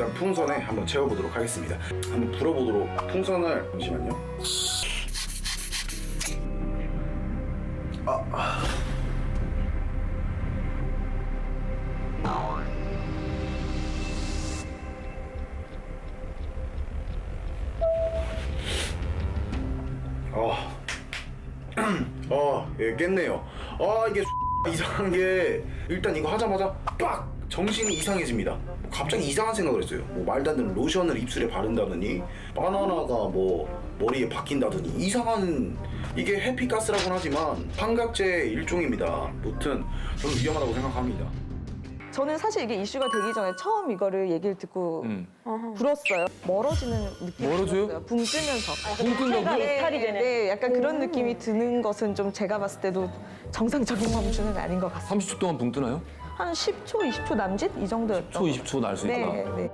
일단 풍선에 한번 채워보도록 하겠습니다. 한번 불어보도록 풍선을 잠시만요. 아, 아. 어, 어, 예, 깼네요. 아, 이게 이상한 게 일단 이거 하자마자 빡 정신이 이상해집니다. 뭐 갑자기 이상한 생각을 했어요. 뭐 말도 안 되는 로션을 입술에 바른다더니 바나나가 뭐 머리에 박힌다더니 이상한 이게 해피가스라고는 하지만 환각제의 일종입니다. 무튼 저는 위험하다고 생각합니다. 저는 사실 이게 이슈가 되기 전에 처음 이거를 얘기를 듣고 음. 불었어요. 멀어지는 느낌이 멀어져요? 들었어요. 붕 뜨면서. 붕 뜬다고? 네, 이탈이 되네. 네, 약간 그런 느낌이 드는 것은 좀 제가 봤을 때도 정상적인 멈추는 아닌 것 같습니다. 30초 동안 붕 뜨나요? 한 10초, 20초 남짓 이 정도였던 10초, 20초 날 수 있다. 네, 네.